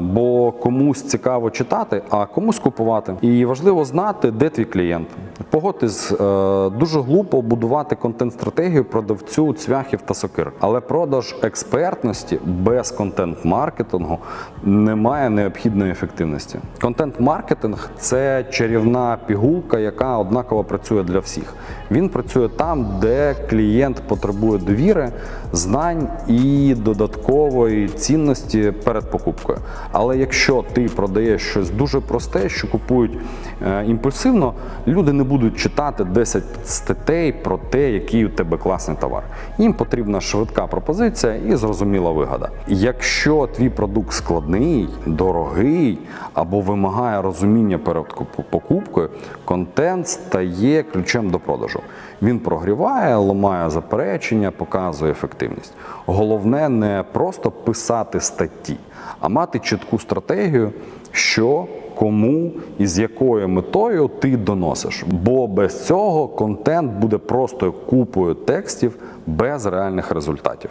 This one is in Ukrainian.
Бо комусь цікаво читати, а комусь купувати. І важливо знати, де твій клієнт. Погодьтесь, е, дуже глупо будувати контент-стратегію продавцю цвяхів та сокир. Але продаж експертності без контент-маркетингу не має необхідної ефективності. Контент-маркетинг це чарівна пігулка, яка однаково працює для всіх. Він працює там, де клієнт потребує довіри, знань і додаткової цінності перед покупкою. Але якщо ти продаєш щось дуже просте, що купують е, імпульсивно, люди не будуть читати 10 статей про те, який у тебе класний товар. Їм потрібна швидка пропозиція і зрозуміла вигода. Якщо твій продукт складний, дорогий або вимагає розуміння перед покупкою, контент стає ключем до продажу. Він прогріває, ламає заперечення, показує ефективність. Головне не просто писати статті, а мати чітку стратегію, що кому і з якою метою ти доносиш. Бо без цього контент буде просто купою текстів без реальних результатів.